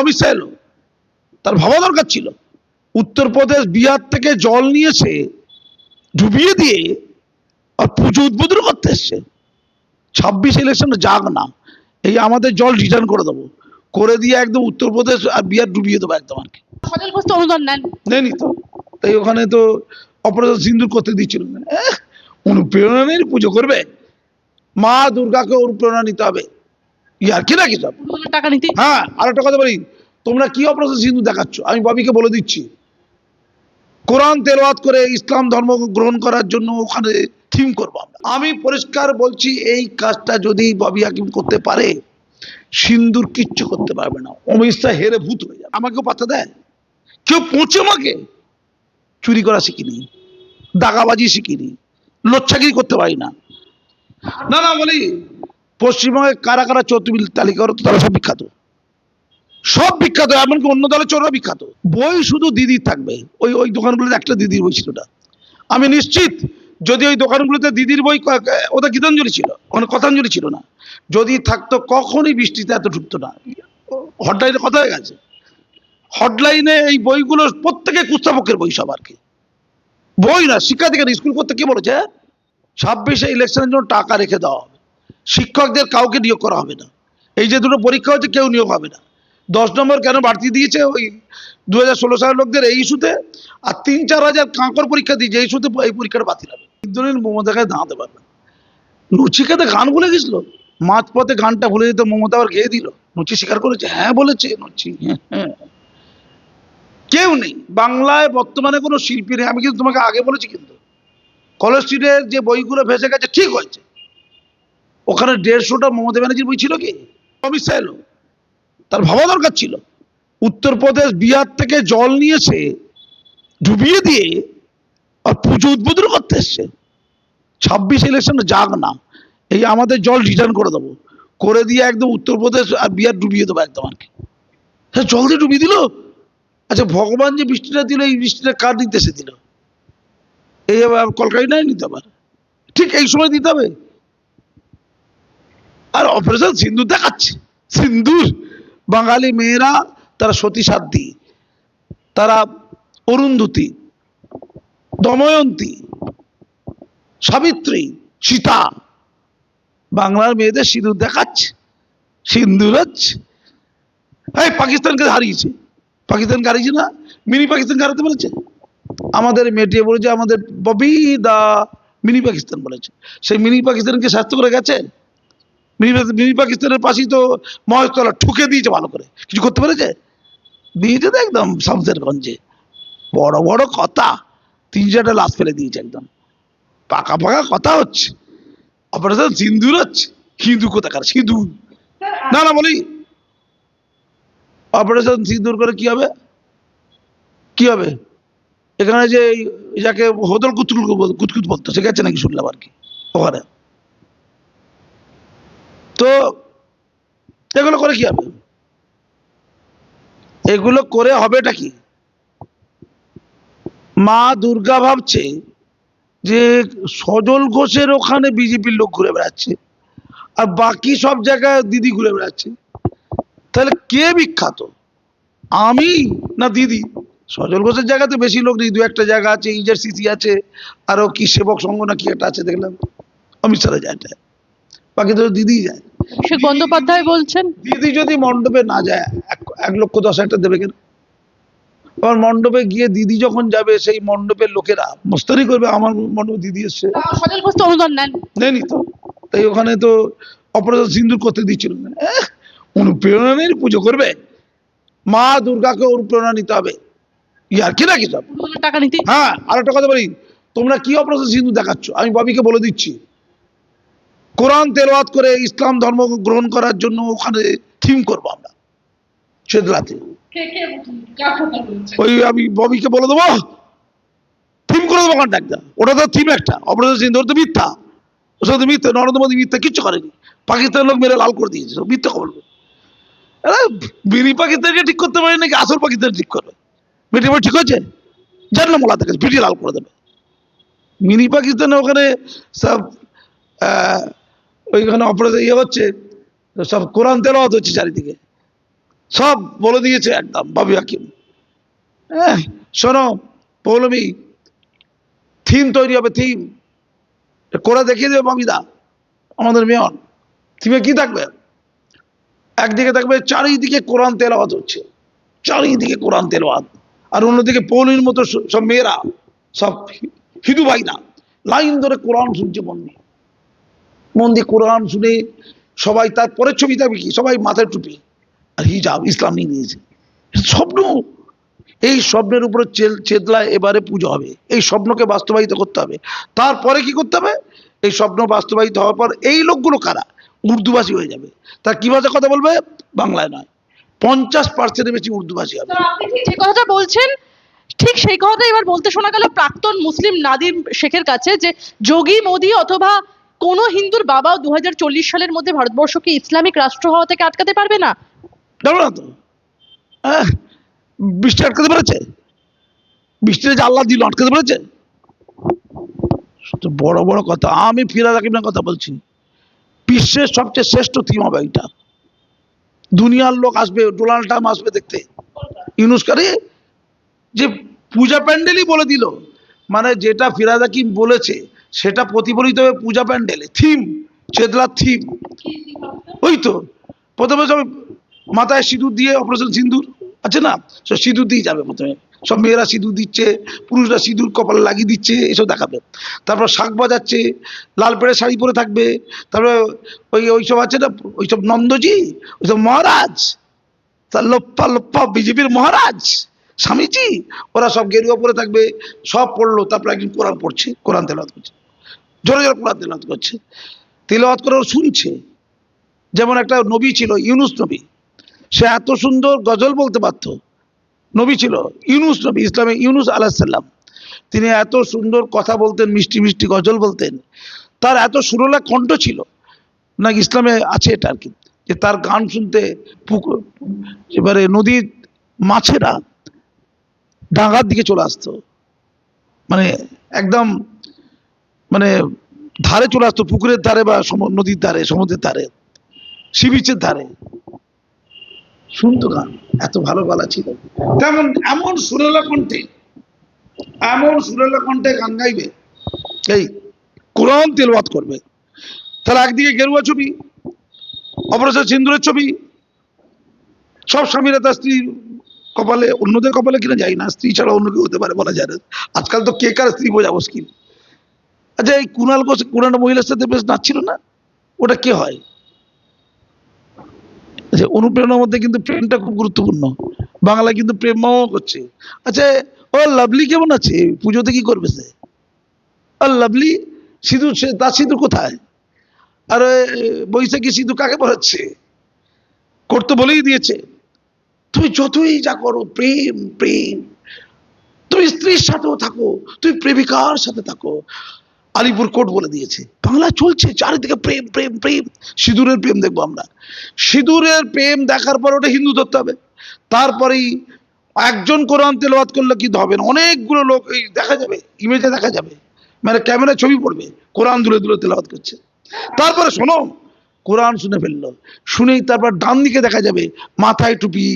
অমিত শাহ এলো তার ভাবা দরকার ছিল। উত্তরপ্রদেশ বিহার থেকে জল নিয়েছে ডুবিয়ে দিয়ে আর পুজো উদ্বোধন করতে এসছে। ছাব্বিশ ইলেকশন যাক না এই আমাদের জল রিটার্ন করে দেবো। করে দিয়ে একদম উত্তরপ্রদেশ আর বিহার ডুবিয়ে দেবো একদম আর কি। অনুদান নেন। তো। তাই ওখানে তো অপারেশন সিন্দুর করতে দিচ্ছিল। অনুপ্রেরণা নেই পুজো করবে। মা দুর্গাকে অনুপ্রেরণা নিতে হবে। ইয়ার কি নাকি সব টাকা নিতে হ্যাঁ আর একটা কথা বলি তোমরা কি অপারেশন সিন্ধু দেখাচ্ছ? আমি ববিকে বলে দিচ্ছি। কোরআন তেলাওয়াত করে ইসলাম ধর্ম গ্রহণ করার জন্য ওখানে থিম করব আমি পরিষ্কার বলছি এই কাজটা যদি ববি হাকিম করতে পারে সিন্দুর কিচ্ছু করতে পারবে না। অমিত শাহ হেরে ভূত হয়ে যাবে। আমাকেও পাত্তা দেয়। কেউ পৌঁছে আমাকে? চুরি করা শিখিনি। দাগাবাজি শিখিনি। লোচ্ছাগিরি করতে পারি না। না না বলি পশ্চিমবঙ্গে কারা কারা চৌতুমিল তালিকা করো, তারা সব বিখ্যাত। সব বিখ্যাত, এমনকি অন্য দলের চোররা বিখ্যাত। বই শুধু দিদির থাকবে, ওই ওই দোকানগুলোতে একটা দিদির বই ছিল আমি নিশ্চিত, যদি ওই দোকানগুলোতে দিদির বই ওটা গীতাঞ্জলি ছিল ওখানে কথাঞ্জলি ছিল না। যদি থাকতো, কখনই বৃষ্টিতে এত ঢুকতো না। হটলাইনে কথা হয়ে গেছে। হটলাইনে এই বইগুলো প্রত্যেকে কুস্তাপক্ষের বই সব আর কি। বই না, শিক্ষার্থীকে স্কুল করতে কে বলেছে ছাব্বিশে ইলেকশনের জন্য টাকা রেখে দেওয়া হবে। শিক্ষকদের কাউকে নিয়োগ করা হবে না। এই যে দুটো পরীক্ষা হচ্ছে কেউ নিয়োগ হবে না। দশ নম্বর কেন বাড়তি দিয়েছে ওই দু হাজার ষোলো সালের লোকদের এই ইস্যুতে? আর তিন চার হাজার কাঁকর পরীক্ষা দিয়েছে, এই ইস্যুতে এই পরীক্ষাটা বাতিল হবে। বিদ্যুৎ মমতাকে দাঁড়াতে পারবে। নচিকাতে গান ভুলে গেছিল? মাঝপথে গানটা ভুলে যেত মমতা আবার গেয়ে দিল? নচি স্বীকার করেছে? হ্যাঁ বলেছে নচি হ্যাঁ কেউ নেই। বাংলায় বর্তমানে কোনো শিল্পী নেই। আমি কিন্তু তোমাকে আগে বলেছি কিন্তু। কলেজ স্ট্রিটের যে বইগুলো ভেসে গেছে, ঠিক হয়েছে। ওখানে দেড়শোটা মমতা ব্যানার্জির বই ছিল কি? অমিত শাহ এলো তার ভাবা দরকার ছিল। উত্তরপ্রদেশ, বিহার থেকে জল নিয়েছে ডুবিয়ে দিয়ে আর পুজো উদ্বোধন করতে এসছে। ছাব্বিশ ইলেকশন যাক না। এই আমাদের জল রিটার্ন করে দেবো। করে দিয়ে একদম উত্তরপ্রদেশ আর বিহার ডুবিয়ে দেবো একদম আর কি। হ্যাঁ জল দিয়ে ডুবিয়ে দিল? আচ্ছা ভগবান যে বৃষ্টিটা দিল, এই বৃষ্টিটা কার নির্দেশে দিল? এই নাই নিতে আবার ঠিক এই সময় দিতে হবে। আর অপারেশন সিন্দুর দেখাচ্ছে। সিন্দুর বাঙালি মেয়েরা, তারা সতী সাধ্যী তারা অরুন্ধতী, দময়ন্তী, সাবিত্রী, সীতা। বাংলার মেয়েদের সিঁদুর দেখাচ্ছে। সিন্দুর হচ্ছে। এই, পাকিস্তানকে হারিয়েছে। পাকিস্তানকে হারিয়েছে না? মিনি পাকিস্তানকে হারাতে বলেছে? আমাদের মেটিয়ে বলেছে, আমাদের ববি দা মিনি পাকিস্তান বলেছে। সেই মিনি পাকিস্তানকে স্বাস্থ্য করে গেছে? মিনি পাকিস্তানের পাশেই তো মহেশতলা ঠুকে দিয়েছে ভালো করে। কিছু করতে পেরেছে? দিয়েছে তো একদম শামসেরগঞ্জে। বড় বড় কথা। তিন চারটা লাশ ফেলে দিয়েছে একদম। পাকা পাকা কথা হচ্ছে। অপারেশন সিন্দুর হচ্ছে। হিন্দু কোথাকার? সিঁদুর না না বলি। অপারেশন সিঁদুর করে কি হবে? কি হবে? এখানে যে যাকে হোদল কুতকুল কুতকুত বলতো সে গেছে নাকি শুনলাম আর কি। ওখানে। তো এগুলো করে কি হবে? এগুলো করে হবেটা কি? মা দুর্গা ভাবছে যে সজল ঘোষের ওখানে বিজেপির লোক ঘুরে বেড়াচ্ছে আর বাকি সব জায়গায় দিদি ঘুরে বেড়াচ্ছে। তাহলে কে বিখ্যাত? আমি না দিদি? সজল ঘোষের জায়গাতে বেশি লোক নেই দু একটা জায়গা আছে ইজার সিসি আছে, আরও কি সেবক সংঘ না কি একটা আছে দেখলাম। অমিত শাহের যায় এটা। বাকি তো দিদি যায় অভিষেক বন্দ্যোপাধ্যায় বলছেন? দিদি যদি মণ্ডপে না যায় এক লক্ষ দশ হাজার টাকা দেবে কেন? আবার মণ্ডপে গিয়ে দিদি যখন যাবে সেই মণ্ডপের লোকেরা মস্তানি করবে আমার মণ্ডপে দিদি এসছে। অনুদান নেন। নেয়নি তো। তাই ওখানে তো অপারেশন সিন্দুর করতে দিচ্ছিল। না অনুপ্রেরণা নেই পুজো করবে। মা দুর্গাকে অনুপ্রেরণা নিতে হবে। ইয়ার কি নাকি সব? টাকা নিতে। হ্যাঁ আর একটা কথা বলি তোমরা কি অপারেশন সিন্ধু দেখাচ্ছ? আমি ববিকে বলে দিচ্ছি। কোরআন তেলাওয়াত করে ইসলাম ধর্ম গ্রহণ করার জন্য ওখানে থিম করব আমরা। সেদলাতে ওই আমি ববিকে বলে দেবো। থিম করে দেবো ওখানটা একটা। ওটা তো থিম একটা। অপরাধ সিন্ধু তো মিথ্যা। ওটা তো মিথ্যা। নরেন্দ্র মোদী মিথ্যা কিচ্ছু করেনি। পাকিস্তানের লোক মেরে লাল করে দিয়েছে। মিথ্যা খবর। আরে বিনি পাকিস্তানকে ঠিক করতে পারে নাকি আসল পাকিস্তান ঠিক করবে? মিটি ঠিক হয়েছে? জানলে মোলা থেকে লাল করে দেবে। মিনি পাকিস্তানে ওখানে সব ওইখানে অপারেশন ইয়ে হচ্ছে, সব কোরআন তেলাওয়াত হচ্ছে চারিদিকে। সব বলে দিয়েছে একদম, বাবু হাকিম। হ্যাঁ শোনো, পৌলমী, থিম তৈরি হবে, থিম। করে দেখিয়ে দেবে বাবিদা আমাদের মেয়র। থিমে কি থাকবে? একদিকে থাকবে চারিদিকে কোরআন তেলাওয়াত হচ্ছে। চারিদিকে কোরআন তেলাওয়াত। আর অন্যদিকে পৌলির মতো সব মেয়েরা, সব হিন্দু ভাইরা, লাইন ধরে কোরআন শুনছে দিয়ে মন দিয়ে কোরআন শুনে সবাই তারপরে ছবি থাকবে কি? সবাই মাথায় টুপি। আর হিজাব ইসলাম নিয়ে নিয়েছে। স্বপ্ন। এই স্বপ্নের উপরে চেতলায় এবারে পুজো হবে। এই স্বপ্নকে বাস্তবায়িত করতে হবে। তারপরে কি করতে হবে? এই স্বপ্ন বাস্তবায়িত হওয়ার পর এই লোকগুলো কারা? উর্দুভাষী হয়ে যাবে। তার কি ভাষা কথা বলবে? বাংলায় নয়। পঞ্চাশ পার্সেন্টের বেশি উর্দুভাষী হবে। যে কথাটা বলছেন, ঠিক সেই কথাটা এবার বলতে শোনা গেল প্রাক্তন মুসলিম নাদিম শেখের কাছে যে যোগী মোদী অথবা কোনো হিন্দুর বাবাও দু হাজার চল্লিশ সালের মধ্যে ভারতবর্ষকে ইসলামিক রাষ্ট্র হওয়া থেকে আটকাতে পারবে না? বৃষ্টি আটকাতে পেরেছে? বৃষ্টিতে যে আল্লাহ দিল আটকাতে পেরেছে? বড় বড় কথা। আমি ফিরাজ হাকিমের কথা বলছি। বিশ্বের সবচেয়ে শ্রেষ্ঠ থিম হবে এটা। দুনিয়ার লোক আসবে, ডোনাল্ড ট্রাম্প আসবে দেখতে। ইউনুস করে যে পূজা প্যান্ডেলই বলে দিল। মানে যেটা ফিরাজ বলেছে সেটা প্রতিফলিত হবে পূজা প্যান্ডেলে, থিম, চেতলার থিম। ওই তো, প্রথমে সব মাথায় সিঁদুর দিয়ে অপারেশন সিঁদুর, আছে না? সব সিঁদুর দিয়ে যাবে প্রথমে। সব মেয়েরা সিঁদুর দিচ্ছে, পুরুষরা সিঁদুর কপালে লাগিয়ে দিচ্ছে, এসব দেখাবে। তারপর শাক বাজাচ্ছে, লাল পেড়ে শাড়ি পরে থাকবে, তারপরে ওই ওইসব আছে না ওইসব নন্দজি ওইসব মহারাজ, তার লোপ্পা লোপ্পা, বিজেপির মহারাজ, স্বামীজি, ওরা সব গেরুয়া পরে থাকবে, সব পড়ল, তারপর একজন কোরআন পড়ছে, কোরআন তেলাওয়াত করছে। জোরে জোরে কোরআন তেলাওয়াত করছে। তেলাওয়াত করে ও শুনছে। যেমন একটা নবী ছিল, ইউনুস নবী। সে এত সুন্দর গজল বলতে পারত নবী ছিল, ইউনুস নবী, ইসলামে ইউনুস আলাহিসাল্লাম তিনি এত সুন্দর কথা বলতেন, মিষ্টি মিষ্টি গজল বলতেন। তার এত সুরলা কণ্ঠ ছিল। না, ইসলামে আছে এটা আর কি। যে তার গান শুনতে পুকুর এবারে নদীর মাছেরা ডাঙার দিকে চলে আসতো। মানে একদম মানে ধারে চলে আসতো, পুকুরের ধারে বা নদীর ধারে, সমুদ্রের ধারে সি বিচের ধারে। শুনতো গান এত ভালো গলা ছিল। তেমন এমন সুরেলা কণ্ঠে, এমন সুরেলা কণ্ঠে গান গাইবে, এই কোরআন তেলবাদ করবে। তাহলে একদিকে গেরুয়া ছবি অপরাধ সিন্দুরের ছবি। সব স্বামীরা তার স্ত্রী কপালে, অন্যদের কপালে কিনা যায় না, স্ত্রী ছাড়া অন্য কেউ হতে পারে বলা যায় না। আজকাল তো কে কার স্ত্রী বোঝা মুশকিল। আচ্ছা এই কুণাল ঘোষ কোন মহিলার সাথে বেশ নাচছিল না? ওটা কে হয়? আচ্ছা অনুপ্রেরণার মধ্যে কিন্তু প্রেমটা খুব গুরুত্বপূর্ণ। বাংলা কিন্তু প্রেম করছে। আচ্ছা ও লাভলি কেমন আছে? পুজোতে কি করবে সে? আর লাভলি সিঁদুর সে, তার সিঁদুর কোথায়? আর বৈশাখী সিঁদুর কাকে পড়াচ্ছে? করতে বলেই দিয়েছে। তুমি যতই যা করো, প্রেম প্রেম। তুমি স্ত্রীর সাথেও থাকো, তুমি প্রেমিকার সাথে থাকো। আলিপুর কোর্ট বলে দিয়েছে। বাংলা চলছে, চারিদিকে প্রেম প্রেম প্রেম। সিঁদুরের প্রেম দেখব আমরা। সিঁদুরের প্রেম দেখার পর ওটা হিন্দু ধরতে হবে। তারপরেই একজন কোরআন তেলবাদ করলে কি হবে না। অনেকগুলো লোক এই দেখা যাবে ইমেজে দেখা যাবে। মানে ক্যামেরা ছবি পড়বে, কোরআন দূরে দূরে তেলবাদ করছে। তারপরে শোনো কোরআন শুনে ফেলল। শুনেই তারপর ডান দিকে দেখা যাবে মাথায় টুপি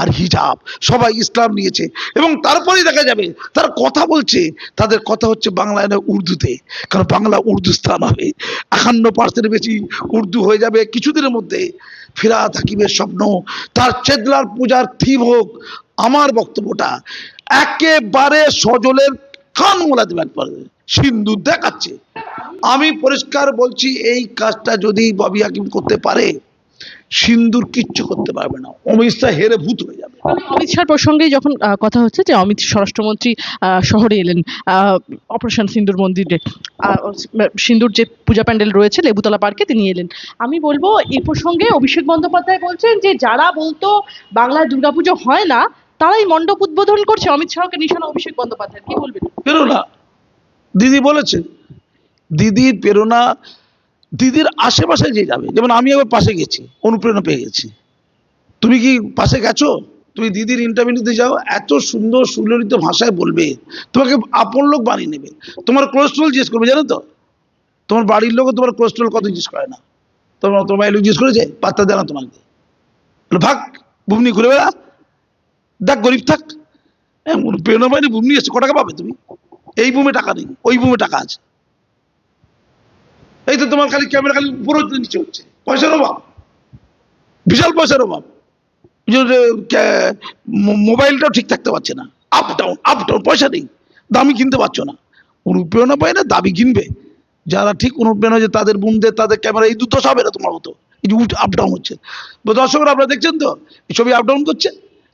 আর হিজাব। সবাই ইসলাম নিয়েছে এবং তারপরেই দেখা যাবে তার কথা বলছে, তাদের কথা হচ্ছে বাংলায় নয়, উর্দুতে। কারণ বাংলা উর্দু স্থান হবে। একান্ন পার্সেন্ট বেশি উর্দু হয়ে যাবে কিছুদিনের মধ্যে। ফিরাত থাকিবের স্বপ্ন, তার চেদলার পূজার থিম হোক আমার বক্তব্যটা। একেবারে সজলের কান মোলা দেবে একবারে সিন্ধু দেখাচ্ছে। আমি পরিষ্কার বলছি এই কাজটা যদি ববি হাকিম করতে পারে সিন্দুর কিচ্ছু করতে পারবে না। অমিত শাহ হেরে ভূত হয়ে যাবে। অমিত শাহ প্রসঙ্গে যখন কথা হচ্ছে যে অমিত স্বরাষ্ট্রমন্ত্রী শহরে এলেন অপারেশন সিন্দুর মন্দিরে সিন্দুর যে পূজা প্যান্ডেল রয়েছে লেবুতলা পার্কে তিনি এলেন। আমি বলব এই প্রসঙ্গে অভিষেক বন্দ্যোপাধ্যায় বলছেন যে যারা বলতো বাংলায় দুর্গাপুজো হয় না তারাই মণ্ডপ উদ্বোধন করছে। অমিত শাহকে নিশানা অভিষেক বন্দ্যোপাধ্যায় কি বলবেন? প্রেরণা দিদি বলেছে দিদির প্রেরণা, দিদির আশেপাশে যে যাবে, যেমন আমি একবার পাশে গেছি, অনুপ্রেরণা পেয়ে গেছি। তুমি কি পাশে গেছো? তুমি দিদির ইন্টারভিউ ইন্টারভিউতে যাও, এত সুন্দর সুললিত ভাষায় বলবে, তোমাকে আপন লোক বানিয়ে নেবে। তোমার কোলেস্ট্রল জিজ্ঞেস করবে, জানো তো? তোমার বাড়ির লোকও তোমার কোলেস্ট্রল কত জিজ্ঞেস করে না। তোমার তোমার লোক জিজ্ঞেস করেছে, পাত্তা দেয় না তোমাকে। ভাগ বুম নিয়ে ঘুরে বেড়া। দেখ, গরিব থাক। এমন প্রেরণা পাইনি বুম নিয়ে এসছে, ক টাকা পাবে তুমি? এই বুমে টাকা নেই, ওই বুমে টাকা আছে। এই তো তোমার খালি ক্যামেরা খালি হচ্ছে, নিচে হচ্ছে। পয়সার অভাব। বিশাল পয়সার অভাব। মোবাইলটাও ঠিক থাকতে পারছে না। আপ ডাউন আপ ডাউন পয়সা নেই। দামি কিনতে পারছ না। অনুপ্রেরণা পায় না দাবি কিনবে। যারা ঠিক অনুপ্রেরণা যে তাদের বোনদের তাদের ক্যামেরা এই দুটো সব এটা তোমার মতো। এই যে আপ ডাউন হচ্ছে। দর্শকরা আপনারা দেখছেন তো? এই ছবি আপ ডাউন করছে।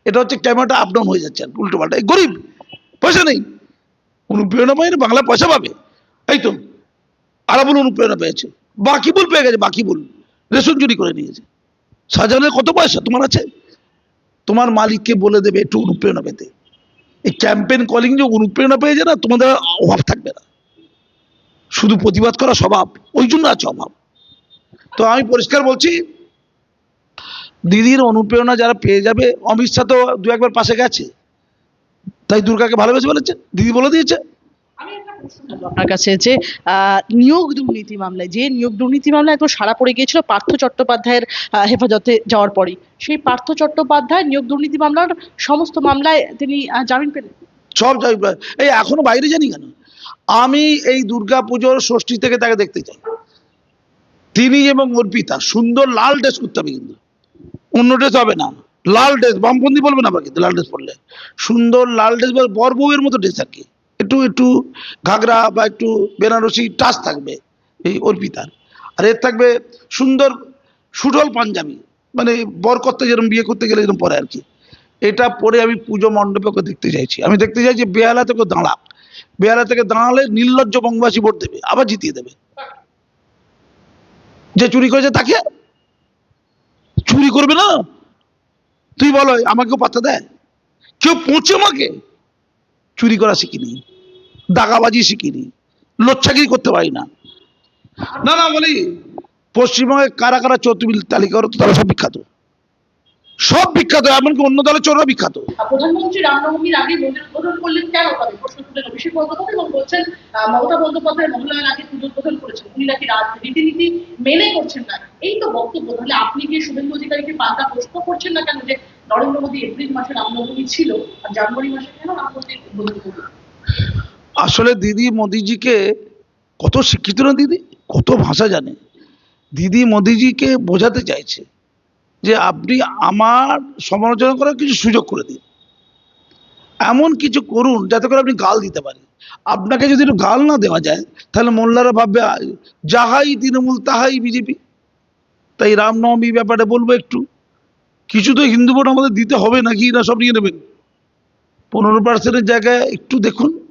এটা হচ্ছে ক্যামেরাটা আপ ডাউন হয়ে যাচ্ছে উল্টো পাল্টা এই গরিব পয়সা নেই। অনুপ্রেরণা পায় না বাংলা পয়সা পাবে। এই তো। আরাবুল অনুপ্রেরণা পেয়েছে। বাকিবুল পেয়ে গেছে বাকিবুল রেশন চুরি করে নিয়েছে। শাহজাহানের কত পয়সা? তোমার আছে? তোমার মালিককে বলে দেবে একটু অনুপ্রেরণা পেতে। এই ক্যাম্পেন কলিং যে অনুপ্রেরণা পেয়েছে না, তোমাদের অভাব থাকবে না। শুধু প্রতিবাদ করা স্বভাব, ওই জন্য আছে অভাব। তো আমি পরিষ্কার বলছি, দিদির অনুপ্রেরণা যারা পেয়ে যাবে, অমিত শাহ তো দু একবার পাশে গেছে। তাই দুর্গাকে ভালোবেসে বলেছে, দিদি বলে দিয়েছে আমি একটা প্রশ্ন করব আপনার কাছে যে নিয়োগ দুর্নীতি মামলায়, যে নিয়োগ দুর্নীতি মামলায় একদম সারা পড়ে গিয়েছিল, পার্থ চট্টোপাধ্যায়ের হেফাজতে যাওয়ার পরেই। সেই পার্থ চট্টোপাধ্যায় নিয়োগ দুর্নীতি মামলার সমস্ত মামলায় তিনি জামিন পেলেন। সব এই এখনও বাইরে জানি কেন? আমি এই দুর্গা পুজোর ষষ্ঠী থেকে তাকে দেখতে চাই। তিনি এবং অর্পিতা সুন্দর লাল ড্রেস করতে হবে কিন্তু। অন্য ড্রেস হবে না। লাল ড্রেস, বামপন্থী না কিন্তু লাল ড্রেস পরলে। সুন্দর লাল ড্রেস, বর বউয়ের মতো ড্রেস আর কি। একটু একটু ঘাগরা বা একটু বেনারসি টাচ থাকবে এই অর্পিতার। আর এর থাকবে সুন্দর সুঠল পাঞ্জাবি মানে বর করতে যেরকম বিয়ে করতে গেলে এরকম পরে আর কি। এটা পরে আমি পুজো মণ্ডপে ওকে দেখতে চাইছি। আমি দেখতে চাইছি বেহালা থেকে ও দাঁড়াক। বেহালা থেকে দাঁড়ালে নির্লজ্জ বঙ্গবাসী ভোট দেবে, আবার জিতিয়ে দেবে। যে চুরি করেছে তাকে? চুরি করবে না? তুই বলো, আমাকেও পাত্তা দেয়? কেউ পৌঁছে আমাকে? চুরি করা শিখিনি। দাগাবাজি শিখিনি লোচ্ছাগিরি করতে পারি না। না না, বলি পশ্চিমবঙ্গে কারা কারা চোর তুমি তালিকা করো, তারা সব বিখ্যাত। সব বিখ্যাত, এমনকি অন্য দলের চোররা বিখ্যাত। প্রধানমন্ত্রী রামনবমীর আগে উদ্বোধন করলেন কেন? অভিষেক বন্দ্যোপাধ্যায় এবং বলছেন মমতা বন্দ্যোপাধ্যায় মহিলার আগে পুজো উদ্বোধন করেছেন। উনি নাকি রীতিনীতি মেনে করছেন না। এই তো বক্তব্য, তাহলে আপনি কি শুভেন্দু অধিকারীকে পাল্টা প্রশ্ন করছেন না কেন যে নরেন্দ্র মোদী এপ্রিল মাসে রামনবমী ছিল আর জানুয়ারি মাসে কেন উদ্বোধন করলেন? আসলে দিদি মোদিজিকে কত শিক্ষিত না দিদি? কত ভাষা জানে। দিদি মোদিজিকে বোঝাতে চাইছে যে আপনি আমার সমালোচনা করার কিছু সুযোগ করে দিন। এমন কিছু করুন যাতে করে আপনি গাল দিতে পারেন। আপনাকে যদি একটু গাল না দেওয়া যায়, তাহলে মোল্লারা ভাববে যাহাই তৃণমূল, তাহাই বিজেপি। তাই রামনবমী ব্যাপারে বলব একটু। কিছু তো হিন্দু ভোট আমাদের দিতে হবে নাকি? না সব নিয়ে নেবেন। পনেরো পার্সেন্টের জায়গায় একটু দেখুন।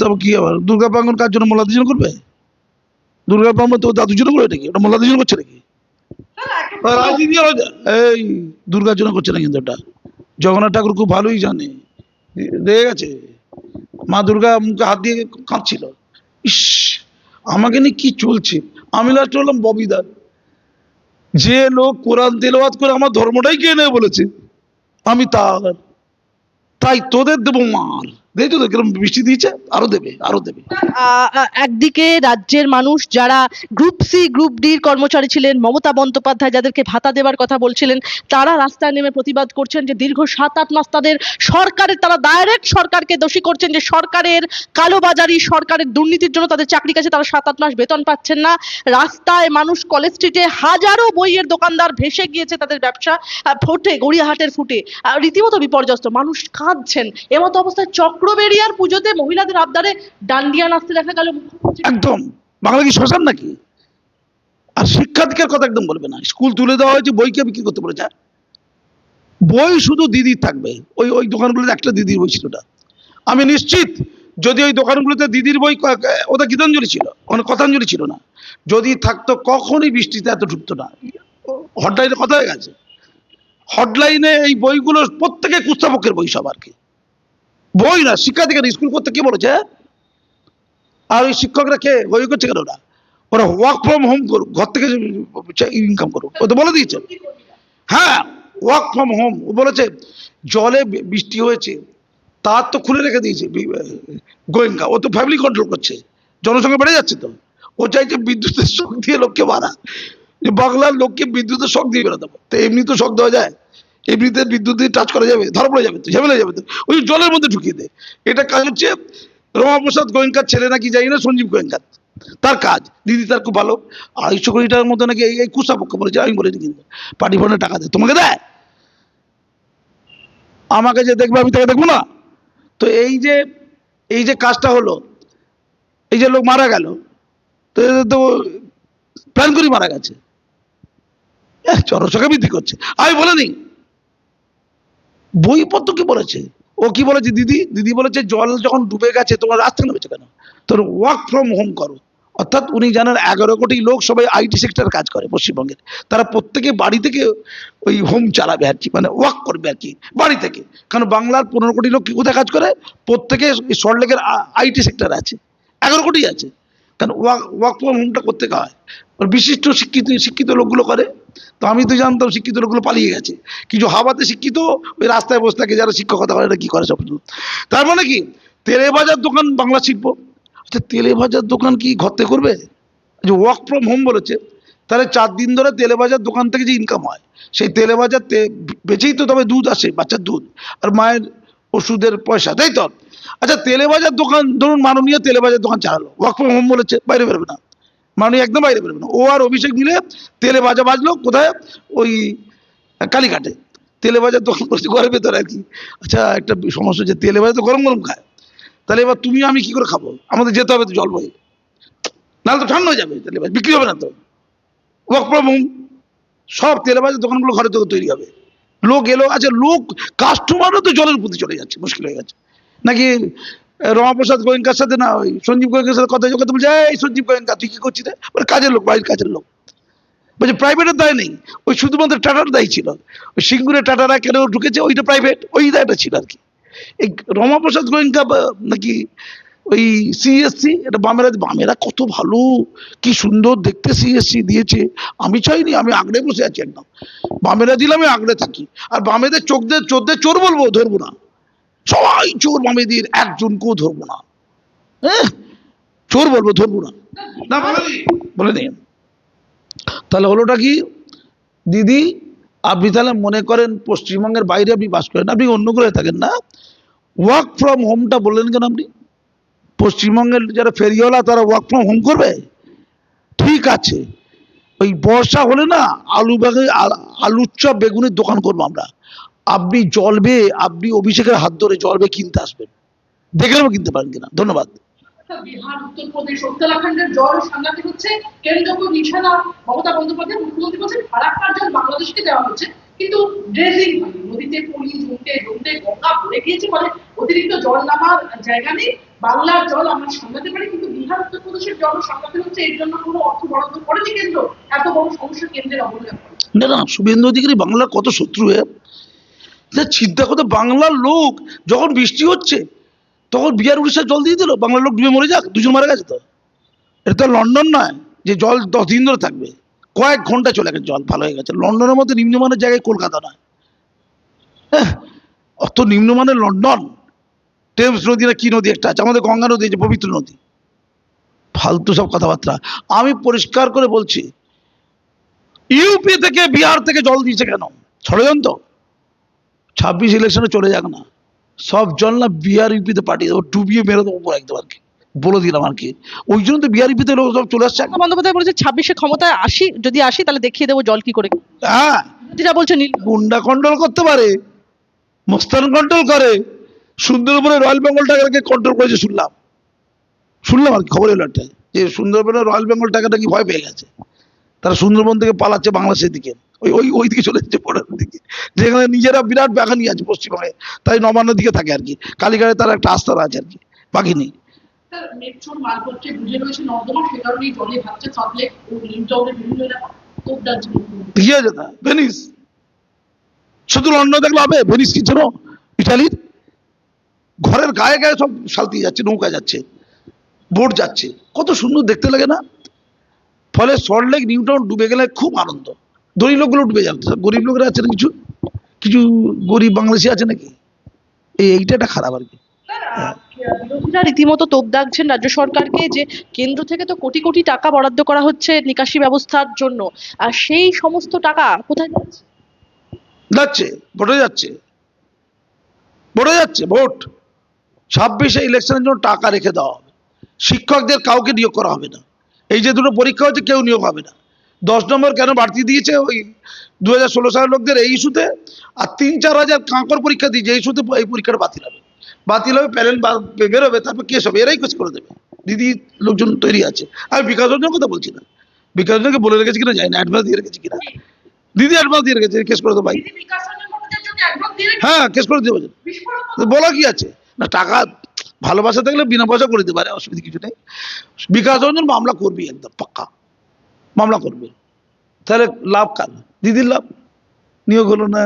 তবে কি আবার? দুর্গা প্রাঙ্গন কার জন্য মোল্লাদের জন্য করবে? দুর্গা প্রাঙ্গন তো দাদুর জন্য করে নাকি? ওটা মোল্লাদের জন্য করছে নাকি? না, না, একটা আর রাজনীতি এই দুর্গার জন্য করছে না কিন্তু ওটা। জগন্নাথ ঠাকুর খুব ভালোই জানে। রেগে গেছে? মা দুর্গা মুখে হাত দিয়ে কাঁদছিল। ইস আমাকে নিয়ে কি চলছে? আমি লাস্ট হলাম ববিদার। যে লোক কোরআন তেলাওয়াত করে আমার ধর্মটাই কে নেবে বলেছে? আমি তার। তাই তোদের দেবো মার দেখছ তো বৃষ্টি দিয়েছে, আরও দেবে আরও দেবে। একদিকে রাজ্যের মানুষ যারা গ্রুপ সি গ্রুপ ডির কর্মচারী ছিলেন, মমতা বন্দ্যোপাধ্যায় যাদেরকে ভাতা দেওয়ার কথা বলছিলেন, তারা রাস্তায় নেমে প্রতিবাদ করছেন যে দীর্ঘ সাত আট মাস তাদের সরকারের, তারা ডাইরেক্ট সরকারকে দোষী করছেন যে সরকারের কালোবাজারি, সরকারের দুর্নীতির জন্য তাদের চাকরি কাছে তারা সাত আট মাস বেতন পাচ্ছেন না। রাস্তায় মানুষ কলেজ স্ট্রিটে হাজারো বইয়ের দোকানদার ভেসে গিয়েছে তাদের ব্যবসা ফুটে, গড়িয়াহাটের ফুটে। রীতিমতো বিপর্যস্ত, মানুষ কাঁদছেন। এমতো অবস্থায় পুজোতে মহিলাদের আবদারে ডান্ডিয়া নাচতে দেখা গেল। একদম। বাংলা কি নাকি? আর শিক্ষার্থীর কথা একদম বলবে না। স্কুল তুলে দেওয়া হয়েছে বিক্রি করতে বলেছে বই শুধু দিদির থাকবে। ওই ওই দোকানগুলোতে একটা দিদির বই ছিল ওটা। আমি নিশ্চিত যদি ওই দোকানগুলোতে দিদির বই ওটা গীতাঞ্জলি ছিল, ওখানে কথাঞ্জলি ছিল না। যদি থাকতো কখনই বৃষ্টিতে এত ঢুকতো না। হটলাইনে কথা হয়ে গেছে। হটলাইনে এই বইগুলো প্রত্যেকে কুস্তাপক্ষের বই সব আর কি। বই না শিক্ষার্থীকে স্কুল করতে কে বলেছে? আর ওই শিক্ষকরা কে? বই করছে কেন ওরা? ওরা ওয়ার্ক ফ্রম হোম করুক, ঘর থেকে ইনকাম করুক। ও তো বলে দিয়েছে। হ্যাঁ ওয়ার্ক ফ্রম হোম ও বলেছে, জলে বৃষ্টি হয়েছে, তার তো খুলে রেখে দিয়েছে গোয়েঙ্কা ও তো ফ্যামিলি কন্ট্রোল করছে। জনসংখ্যা বেড়ে যাচ্ছে তো। ও চাইছে বিদ্যুতের শোক দিয়ে লোককে মারা। বাংলার লোককে বিদ্যুতের শখ দিয়ে বেরোতে তো এমনি তো শখ দেওয়া যায়। এমনিতে বিদ্যুৎ দিয়ে টাচ করা যাবে, ধরা পড়ে যাবে তো, ঝামেলা যাবে তো। ওই জলের মধ্যে ঢুকিয়ে দেয় এটা কাজ হচ্ছে রমাপ্রসাদ গোয়েঙ্কার ছেলে নাকি যাই না, সঞ্জীব গোয়েঙ্কার। তার কাজ, দিদি তার খুব ভালো। আড়াইশো কোটি টাকার মতো নাকি এই এই কুসা পক্ষ বলেছে, আমি বলিনি কিন্তু। পার্টি ফান্ডে টাকা দেয় তোমাকে দেয় আমাকে যে দেখবে, আমি তাকে দেখব না। তো এই যে এই যে কাজটা হলো, এই যে লোক মারা গেল, তো প্ল্যান করে মারা গেছে। চরসকে বৃদ্ধি করছে। আমি বলিনি বইপত্র কি বলেছে? ও কি বলেছে, দিদি দিদি বলেছে জল যখন ডুবে গেছে, তোমার রাস্তা নেমেছে কেন? তোর ওয়ার্ক ফ্রম হোম করো। অর্থাৎ উনি জানেন এগারো কোটি লোক সবাই আইটি সেক্টর কাজ করে পশ্চিমবঙ্গের। তারা প্রত্যেকে বাড়ি থেকে ওই হোম চালাবে আর কি মানে ওয়ার্ক করবে আর কি, বাড়ি থেকে। কারণ বাংলার পনেরো কোটি লোক কি কোথায় কাজ করে? প্রত্যেকে সল্টলেকের আইটি সেক্টর আছে। এগারো কোটি আছে। কারণ ওয়ার্ক ওয়ার্ক ফ্রম হোমটা করতে হয়। বিশিষ্ট শিক্ষিত শিক্ষিত লোকগুলো করে। তো আমি তো জানতাম শিক্ষিত লোকগুলো পালিয়ে গেছে। কিছু হাওয়াতে শিক্ষিত ওই রাস্তায় বসে থাকে যারা শিক্ষকতা করে এরা কি করে সব তার মানে কি? তেলে ভাজার দোকান বাংলা শিল্প। আচ্ছা তেলে ভাজার দোকান কি ঘর থেকে করবে? যে ওয়ার্ক ফ্রম হোম বলেছে। তাহলে চার দিন ধরে তেলে ভাজার দোকান থেকে যে ইনকাম হয়, সেই তেলে ভাজার তে- বেচেই তো তবে দুধ আসে, বাচ্চার দুধ। আর মায়ের ওষুধের পয়সা, তাই তো? আচ্ছা তেলে ভাজার দোকান, ধরুন মাননীয় তেলে ভাজার দোকান চালালো। ওয়ার্ক ফ্রম হোম বলেছে, বাইরে বেরোবে না। মাননীয় একদম বাইরে বেরোবে না। ও আর অভিষেক মিলে তেলে ভাজা বাজলো কোথায়? ওই কালীঘাটে। তেলে ভাজার দোকান করছে ঘরের ভেতরে আর কি। আচ্ছা একটা সমস্যা হচ্ছে, তেলে ভাজা তো গরম গরম খায়। তাহলে এবার তুমি আমি কি করে খাব? আমাদের যেতে হবে তো জল বয়ে নাহলে তো ঠান্ডা হয়ে যাবে তেলে ভাজা। বিক্রি হবে না তো। Work from home. সব তেলে বাজার দোকানগুলো ঘরে থেকে তৈরি হবে। লোক এলো আচ্ছা লোক কাস্টমারও তো জলের প্রতি চলে যাচ্ছে, মুশকিল হয়ে গেছে নাকি রমাপ্রসাদ গোয়েঙ্কার সাথে না ওই সঞ্জীব গোয়েঙ্কার সাথে কথা কথা বলছে, এই সঞ্জীব গোয়েঙ্কা তুই কি করছিস রে?" বলে, কাজের লোক, বাড়ির কাজের লোক। বলছে প্রাইভেটের দায় নেই। ওই শুধুমাত্র টাটার দায়ী ছিল। ওই সিঙ্গুরে টাটারা কেন ঢুকেছে, ওইটা প্রাইভেট ওই দায়টা ছিল আর কি। এই রমাপ্রসাদ গোয়েঙ্কা নাকি ওই সিএসসি এটা বামেরা বামেরা কত ভালো, কি সুন্দর দেখতে সিএসসি দিয়েছে। আমি চাইনি, আমি আগড়ে বসে আছি একদম। বামেরা দিলে আমি আগড়ে থাকি। আর বামেদের চোখ দিয়ে চোদ্দের চোর বলব, ধরবো না। সবাই চোর বামেদের একজনকেও ধরবো না। হ্যাঁ? চোর বলব ধরবো না। না বলে নি বলে নি তাহলে হলোটা কি? দিদি আপনি তাহলে মনে করেন পশ্চিমবঙ্গের বাইরে আপনি বাস করেন আপনি অন্য গ্রহে থাকেন না? ওয়ার্ক ফ্রম হোমটা বললেন কেন আপনি? পশ্চিমবঙ্গের যারা ফেরিওয়ালা তারা ওয়ার্ক ফ্রম হোম করবে? ঠিক আছে। ওই বর্ষা হলে না আলু বেগুন আলুর চপ বেগুনের দোকান করব আমরা। আপনি জলবে আপনি অভিষেকের হাত ধরে জলবে কিনতে আসবেন। দেখলেও কিনতে পারেন কিনা। ধন্যবাদ। বিহার উত্তরপ্রদেশ উত্তরাখণ্ডের জল সাংঘাতিক হচ্ছে। কেন্দ্রকে নিশানা মমতা বন্দ্যোপাধ্যায় মুখ্যমন্ত্রী বলছেন ফারাক্কার জল বাংলাদেশকে দেওয়া হচ্ছে কিন্তু ড্রেজিং নদীতে পলি জমতে জমতে গঙ্গা ভরে গিয়েছে বলে অতিরিক্ত জল নামার জায়গা নেই। বাংলার জল আমরা সামলাতে পারি কিন্তু বিহার উত্তরপ্রদেশের জল সামলাতে হচ্ছে। এর জন্য কোনো অর্থ বরাদ্দ করেনি কেন্দ্র। এত বড় সমস্যা কেন্দ্রের অবহেলা না না শুভেন্দু অধিকারী বাংলার কত শত্রু হয়ে চিন্তা করতে বাংলার লোক যখন বৃষ্টি হচ্ছে তখন বিহার উড়িষ্যার জল দিয়ে দিল বাংলার লোক ডুবে মরে যাক দুজন মারা গেছে তো। এটা তো লন্ডন নয় যে জল দশ দিন ধরে থাকবে। কয়েক ঘণ্টা চলে গেছে জল ভালো হয়ে গেছে। লন্ডনের মতো নিম্নমানের জায়গায় কলকাতা নয়। হ্যাঁ, অত নিম্নমানের লন্ডন। টেমস নদী না কি নদী একটা আছে? আমাদের গঙ্গা নদী আছে পবিত্র নদী। ফালতু সব কথাবার্তা। আমি পরিষ্কার করে বলছি ইউপি থেকে বিহার থেকে জল দিয়েছে কেন? ষড়যন্ত্র। ছাব্বিশ ইলেকশনে চলে যাক না। সব জল না বিহার ইউপিতে পাঠিয়ে দেবো ডুবিয়ে মেরে দেবো একদম আর কি। বলে দিলাম আর কি। ওই জন্য তো বিহার ইউপিতে লোক সব চলে আসছে। বন্দ্যোপাধ্যায় বলেছে ছাব্বিশে ক্ষমতায় আসি যদি আসি তাহলে দেখিয়ে দেবো জল কি করে। হ্যাঁ। যেটা বলছে গুন্ডা কন্ট্রোল করতে পারে মোস্তান কন্ট্রোল করে। সুন্দরবনে রয়্যাল বেঙ্গল টাইগারকে কন্ট্রোল করেছে শুনলাম। শুনলাম আর কি খবর এলো একটা। যে সুন্দরবনে রয়্যাল বেঙ্গল টাইগার নাকি ভয় পেয়ে গেছে? তারা সুন্দরবন থেকে পালাচ্ছে বাংলাদেশের দিকে। ওই ওই ওই দিকে চলে যাচ্ছে পরের দিকে। যেখানে নিজেরা বিরাট বাগানি আছে পশ্চিমবঙ্গে তাই নবান্নের দিকে থাকে আর কি। কালীঘাটে তার একটা আস্থানা আছে আর কি বাকি নেই। ভেনিস। শুধু লন্ডন দেখলে হবে ভেনিস কি ছিল ইটালির? ঘরের গায়ে গায়ে সব সালতি যাচ্ছে নৌকা যাচ্ছে বোট যাচ্ছে। কত সুন্দর দেখতে লাগে না? ফলে সল্টলেক নিউটাউন ডুবে গেলে খুব আনন্দ। ধনী লোকগুলো ডুবে যাচ্ছে গরিব লোকেরা আছে না কিছু? কিছু গরিব বাংলাদেশি আছে নাকি? এই এইটা একটা খারাপ আর কি। বিরোধীরা রীতিমতো তোপ দাগছেন রাজ্য সরকারকে যে কেন্দ্র থেকে তো কোটি কোটি টাকা বরাদ্দ করা হচ্ছে নিকাশি ব্যবস্থার জন্য। আর সেই সমস্ত টাকা কোথায় যাচ্ছে? যাচ্ছে ভোটে যাচ্ছে। ভোটে যাচ্ছে ভোট। ছাব্বিশে ইলেকশনের জন্য টাকা রেখে দেওয়া হবে। শিক্ষকদের কাউকে নিয়োগ করা হবে না। এই যে দুটো পরীক্ষা হচ্ছে কেউ নিয়োগ হবে না। দশ নম্বর কেন বাড়তি দিয়েছে ওই দু হাজার ষোলো সালের লোকদের এই ইস্যুতে? আর তিন চার হাজার কাঁকর পরীক্ষা দিয়েছে এই ইস্যুতে এই পরীক্ষাটা বাতিল হবে। বাতিল হবে প্যানেল বেরোবে তারপর কেস হবে এরাই কেস করে দেবে। দিদি লোকজন তৈরি আছে। আমি বিকাশ রঞ্জনের কথা বলছি না। বিকাশ রঞ্জনকে বলে রেখেছি কিনা জানি না অ্যাডভান্স দিয়ে রেখেছি কিনা। দিদি অ্যাডভান্স দিয়ে রেখেছে কেস করে দেবো ভাই হ্যাঁ কেস করে দেবো। বলা কি আছে? না টাকা ভালোবাসা থাকলে বিনা পয়সা করে দিতে পারে অসুবিধা কিছু নেই। বিকাশ রঞ্জন মামলা করবি একদম পাক্কা। মামলা করবে। তাহলে লাভ কার? দিদির লাভ? নিয়োগ হলো না।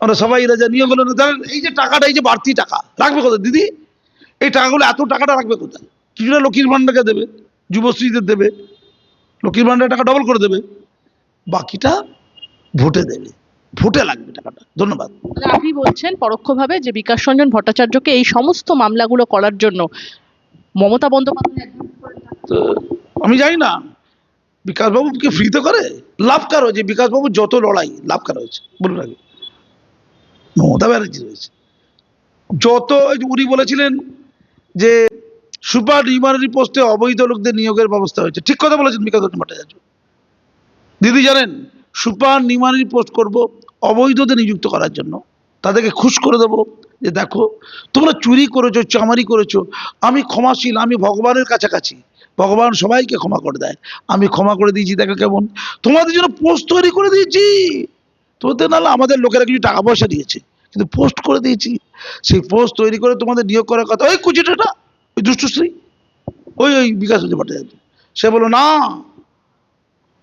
আমরা সবাই রাজা নিয়োগ হলো না তাহলে এই যে টাকাটা এই যে বাড়তি টাকা রাখবে কোথায় দিদি? এই টাকাগুলো এত টাকাটা রাখবে কোথায়? কিছুটা লক্ষ্মীর ভাণ্ডারকে দেবে যুবশ্রীদের দেবে লক্ষ্মীর ভাণ্ডার টাকা ডবল করে দেবে বাকিটা ভোটে দেবে। ভোটে লাগবে টাকাটা। ধন্যবাদ। আপনি বলছেন পরোক্ষভাবে যে বিকাশ রঞ্জন ভট্টাচার্যকে এই সমস্ত মামলাগুলো করার জন্য মমতা বন্দ্যোপাধ্যায় আমি জানি না। বিকাশবাবু কি ফ্রিতে করে? লাভ কার? হয়েছে বিকাশবাবু যত লড়াই, লাভ কার হয়েছে। বলুন আগে। মমতা ব্যানার্জি রয়েছে। যত উনি বলেছিলেন যে সুপার নিউমারি পোস্টে অবৈধ লোকদের নিয়োগের ব্যবস্থা হয়েছে। ঠিক কথা বলেছেন বিকাশ ভট্টাচার্য। দিদি জানেন, সুপার নিউমারি পোস্ট করব, অবৈধদের নিযুক্ত করার জন্য। তাদেরকে খুশ করে দেবো যে দেখো, তোমরা চুরি করেছ, চামারি করেছ। আমি ক্ষমাশীল, আমি ভগবানের কাছাকাছি। ভগবান সবাইকে ক্ষমা করে দেয়। আমি ক্ষমা করে দিয়েছি দেখো কেমন। তোমাদের জন্য পোস্ট তৈরি করে দিয়েছি। তোমাদের নাহলে আমাদের লোকেরা কিছু টাকা পয়সা দিয়েছে। কিন্তু পোস্ট করে দিয়েছি। সেই পোস্ট তৈরি করে তোমাদের নিয়োগ করার কথা। ওই কুচিটাটা ওই দুষ্টশ্রী ওই ওই বিকাশ ভট্টাচার্য সে বলো না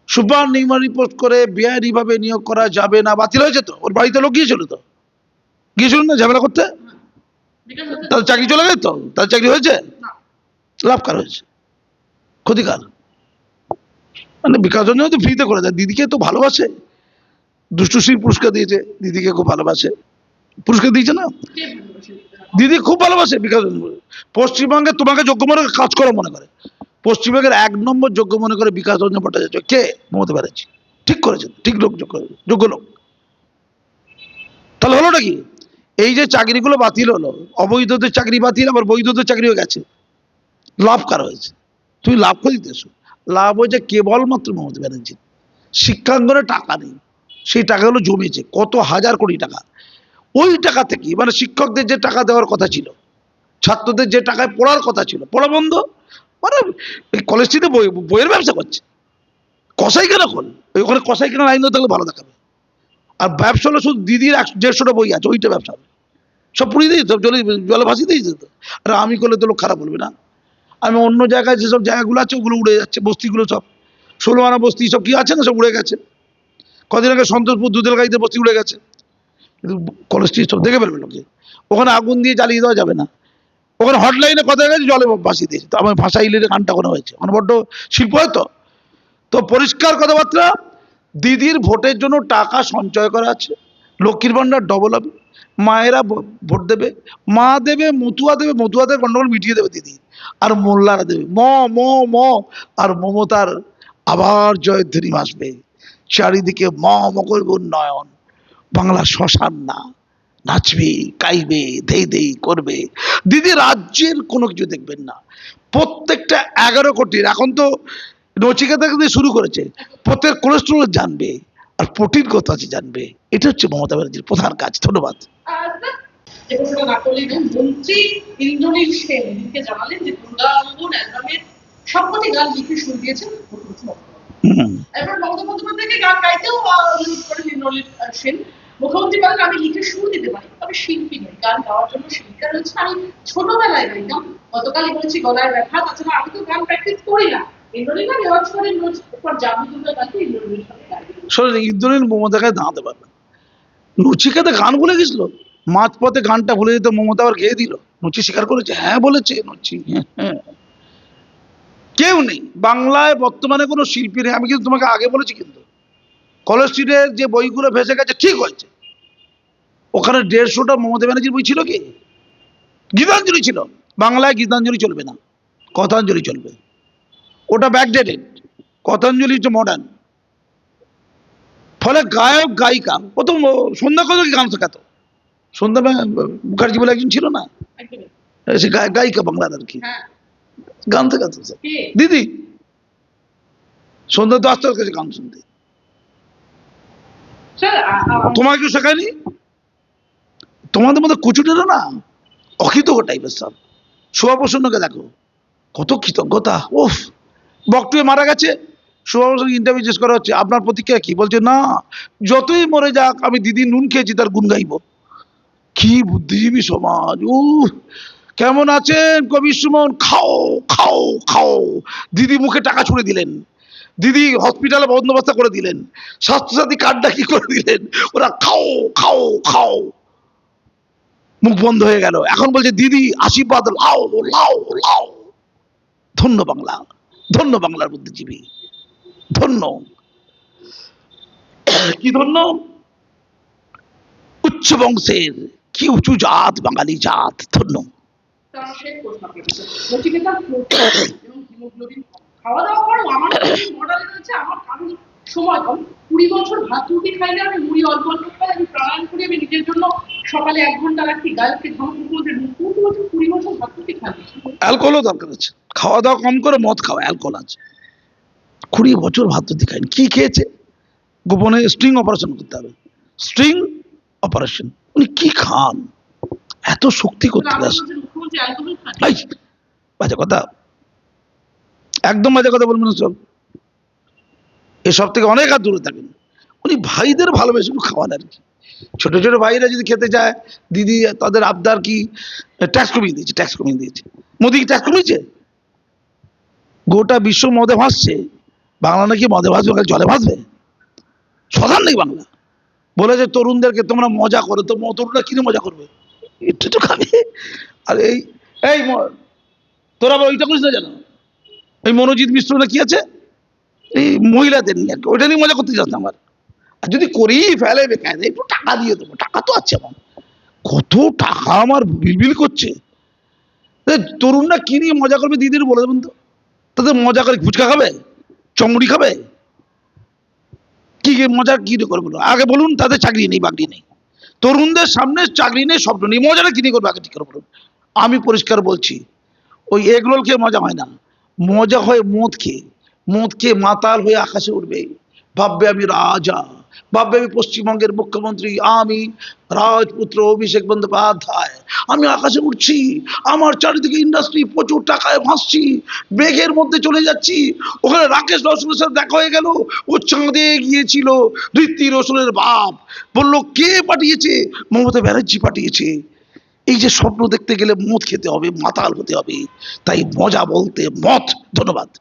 সুপার নিউমারি পোস্ট করে বেআইনিভাবে নিয়োগ করা যাবে না। বাতিল হয়েছে তো? ওর বাড়িতে লোক গিয়েছিল তো? গিয়েছিল না? ঝামেলা করতে? তার চাকরি চলে গেছে তো? তার চাকরি হয়েছে। লাভ কার হয়েছে? ক্ষতিকার মানে বিকাশ রঞ্জন তো ফ্রিতে করে দেয় দিদিকে তো ভালোবাসে। দুষ্টুশ্রী পুরস্কার দিয়েছে। দিদিকে খুব ভালোবাসে। পুরস্কার দিয়েছে না? দিদি খুব ভালোবাসে বিকাশ পশ্চিমবঙ্গে তোমাকে যোগ্য মনে কাজ করা মনে করে। পশ্চিমবঙ্গের এক নম্বর যোগ্য মনে করে বিকাশ রঞ্জন ভট্টাচার্য। কে? মমতা ব্যানার্জি। ঠিক করেছেন ঠিক লোক যোগ্য লোক। তাহলে হলোটা কি? এই যে চাকরিগুলো বাতিল হলো, অবৈধদের চাকরি বাতিল, আবার বৈধদের চাকরি হয়ে গেছে। লাভ কার হয়েছে? তুমি লাভ দিতেছো লাভ হয়েছে কেবলমাত্র মমতা ব্যানার্জি শিক্ষাঙ্গনে টাকা নেই। সেই টাকাগুলো জমেছে, কত হাজার কোটি টাকা। ওই টাকা থেকে মানে শিক্ষকদের যে টাকা দেওয়ার কথা ছিল, ছাত্রদের যে টাকায় পড়ার কথা ছিল, পড়া বন্ধ? মানে এই কলেজটিতে বই, বইয়ের ব্যবসা করছে। কসাই কেন খোল? ওখানে কসাই কেনার আইন থাকলে ভালো দেখাবে। আর ব্যবসা হলো শুধু দিদির একশো, দেড়শোটা বই আছে, ওইটা ব্যবসা হবে। সব পুড়িয়ে দিয়েছে জলে জলে ভাসিয়ে দিয়েছে তো আর আমি করলে তো লোক খারাপ বলবে না। আমি অন্য জায়গায় যেসব জায়গাগুলো আছে, ওগুলো উড়ে যাচ্ছে, বস্তিগুলো সব। ষোলো আনা বস্তি সব কি আছে না সব উড়ে গেছে? কদিন আগে সন্তোষপুর দুধের গাড়িতে বস্তি উড়ে গেছে। কিন্তু কলেজটি সব দেখে ফেলবে লোকে। ওখানে আগুন দিয়ে জ্বালিয়ে দেওয়া যাবে না। ওখানে হটলাইনে কথা গেছে জলে ভাসিয়ে দিয়েছে। তো আমার ভাষা ইলের গানটা কোনো হয়েছে। ওখানে বড্ড শিল্প হয়তো তো। পরিষ্কার কথাবার্তা, দিদির ভোটের জন্য টাকা সঞ্চয় করা আছে। লক্ষ্মীর ভাণ্ডার ডবল হবে। মায়েরা ভোট দেবে। মা দেবে, মতুয়া দেবে, মতুয়াদের গন্ডগোল মিটিয়ে দেবে দিদি। আর মোল্লারা দেবে। ম ম ম। আর মমতার আবার জয়ধ্বনি আসবে চারিদিকে ম ম মকল উন্নয়ন। বাংলা শ্মশান না। নাচবে, গাইবে দেই দেই করবে। দিদি, রাজ্যের কোনো কিছু দেখবেন না। প্রত্যেকটা এগারো কোটির এখন তো নচিকেতা দিয়ে শুরু করেছে। প্রত্যেক কোলেস্ট্রল জানবে। আর প্রোটিন কত আছে জানবে। এটা হচ্ছে মমতা ব্যানার্জির প্রধান কাজ। ধন্যবাদ। আর যে প্রশ্নটা না করলেই মন্ত্রী ইন্দ্রনীল সেন। এদিকে জানালেন যে দুর্গাঙ্গন অ্যালবামের সবকটি গান লিখে শুরু দিয়েছেন। এবার মমতা বন্দ্যোপাধ্যায়কে গান গাইতেও অনুরোধ করেন ইন্দ্রনীল সেন। মুখ্যমন্ত্রী বলেন আমি লিখে সুর দিতে পারি তবে শিল্পী নই। গান গাওয়ার জন্য শিল্পীরা রয়েছে আমি ছোটবেলায় গাইতাম। গতকালই বলেছি গলায় ব্যথা তাছাড়া আমি তো গান প্র্যাকটিস করি না। ইন্দ্রনীল রেওয়াজ করেন রোজ এরপর জাদু দুর্গা গানকে ইন্দ্রনীল সঙ্গে শোনেন ইন্দ্রনীল মমতাকে দাঁড়াতে পারবে। নচিকাতে গান ভুলে গেছিল? মাঝপথে গানটা ভুলে যেতে মমতা আবার গেয়ে দিল। নচি স্বীকার করেছে? হ্যাঁ বলেছে নচি। কেউ নেই। বাংলায় বর্তমানে কোনো শিল্পী নেই। আমি কিন্তু তোমাকে আগে বলেছি কিন্তু। কলেজ যে বইগুলো ভেসে গেছে, ঠিক হয়েছে। ওখানে দেড়শোটা মমতা ব্যানার্জির বই ছিল কি? গীতাঞ্জলি ছিল। বাংলায় গীতাঞ্জলি চলবে না। কথাঞ্জলি চলবে। ওটা ব্যাকডেটেড কথাঞ্জলি হচ্ছে মডার্ন ফলে গায়ক গায়িকা ও সন্ধ্যা কত গান শেখাতো। সন্ধ্যা মুখার্জি বলে একজন ছিল না? সে গায়িকা বাংলার আর কি। হ্যাঁ। গান শেখাতো দিদি। সন্ধ্যা তো আসতে কাছে গান শুনতে। তোমাকে কেউ শেখায়নি? তোমাদের মধ্যে কুচুটেরা না? অকৃতজ্ঞ টাইপের সব। সুভাপ্রসন্নকে দেখো। কত কৃতজ্ঞতা। ওফ বকটুয়ে মারা গেছে। সুভাপ্রসন্ন ইন্টারভিউ জিজ্ঞেস করা হচ্ছে, আপনার প্রতিক্রিয়া কি? বলছে, না, যতই মরে যাক, আমি দিদি নুন খেয়েছি, তার গুণ গাইব। কি বুদ্ধিজীবী সমাজ উ কেমন আছেন কবি সুমন? খাও খাও খাও। দিদি মুখে টাকা ছুড়ে দিলেন। দিদি হসপিটালে বন্দোবস্ত করে দিলেন। স্বাস্থ্যসাথী কার্ডটা কি করে দিলেন? ওরা খাও খাও খাও। মুখ বন্ধ হয়ে গেল। এখন বলছে, দিদি, আশীর্বাদ লাও লাও লাও। ধন্য বাংলা, ধন্য বাংলার বুদ্ধিজীবী। ধন্য। কি ধন্য? উচ্চ বংশের কি উঁচু জাত বাঙালি জাত ধন্য। খাওয়া দাওয়া করো আমার মডেল রয়েছে আমার কারণ সময় কম কুড়ি বছর ভাত রুটি খাই আমি মুড়ি অল্প অল্প খাই আমি প্রাণায়াম করি আমি নিজের জন্য সকালে এক ঘণ্টা রাখি গায়ককে ধমক মুখ্যমন্ত্রী কুড়ি বছর কুড়ি বছর ভাত রুটি খাই অ্যালকোহলও দরকার আছে। খাওয়া দাওয়া কম করে মদ খাওয়া অ্যালকোহল আছে। কুড়ি বছর ভাত যদি খায়নি কি খেয়েছে? গোপনে স্ট্রিং অপারেশন করতে হবে। স্ট্রিং অপারেশন উনি কি খান? এত শক্তি করতে বাজে কথা। একদম বাজে কথা বলবেন না সব। এসব থেকে অনেক হাত দূরে থাকেন। উনি ভাইদের ভালোবেসে খাওয়ান আর কি। ছোট ছোট ভাইরা যদি খেতে চায় দিদি তাদের আবদার কি? ট্যাক্স কমিয়ে দিয়েছে ট্যাক্স কমিয়ে দিয়েছে। মোদি কি ট্যাক্স কমিয়েছে? গোটা বিশ্ব মদে ভাসছে। বাংলা নাকি মদে ভাসবে ওখানে জলে ভাসবে সদান নেই বাংলা? বলেছে, তরুণদেরকে তোমরা মজা করো, তো তরুণরা কিনে মজা করবে? একটু তো খাবে। আর এই এই তোরা আবার ওইটা করিস না জানো? এই মনোজিৎ মিশ্র না কি আছে? এই মহিলাদের নিয়ে। ওইটা নিয়ে মজা করতে যাস না আমার। আর যদি করি ফেলে বেকায় একটু টাকা দিয়ে দেবো, টাকা তো আছে আমার। কত টাকা আমার বিলবিল করছে? তরুণরা কি নিয়ে মজা করবে, দিদির বলে দেবেন তো। তাদের মজা করে ফুচকা খাবে? চমড়ি খাবে? কি মজা, কি করে বলুন? আগে বলুন তাদের চাকরি নেই, বাকরি নেই। তরুণদের সামনে চাকরি নেই, স্বপ্ন নেই। মজাটা কি করবে? আগে ঠিক করে বলুন। আমি পরিষ্কার বলছি, ওই এগরোল খেয়ে মজা হয় না। মজা হয় মদ খেয়ে। মদ খেয়ে মাতাল হয়ে আকাশে উঠবে ভাববে আমি রাজা। আমি পশ্চিমবঙ্গের মুখ্যমন্ত্রী, আমি রাজপুত্র অভিষেক বন্দ্যোপাধ্যায়। আমি আকাশে উঠছি, আমার চারিদিকে ইন্ডাস্ট্রি প্রচুর টাকায় ভাসছি, মেঘের মধ্যে চলে যাচ্ছি। ওখানে রাকেশ রোশনের সাথে দেখা হয়ে গেল, ও চাঁদে গিয়েছিল ঋত্বিক রোশনের বাপ। বলল, কে পাঠিয়েছে? মমতা ব্যানার্জি পাঠিয়েছে। এই যে স্বপ্ন দেখতে গেলে মদ খেতে হবে, মাতাল হতে হবে। তাই মজা বলতে মত ধন্যবাদ।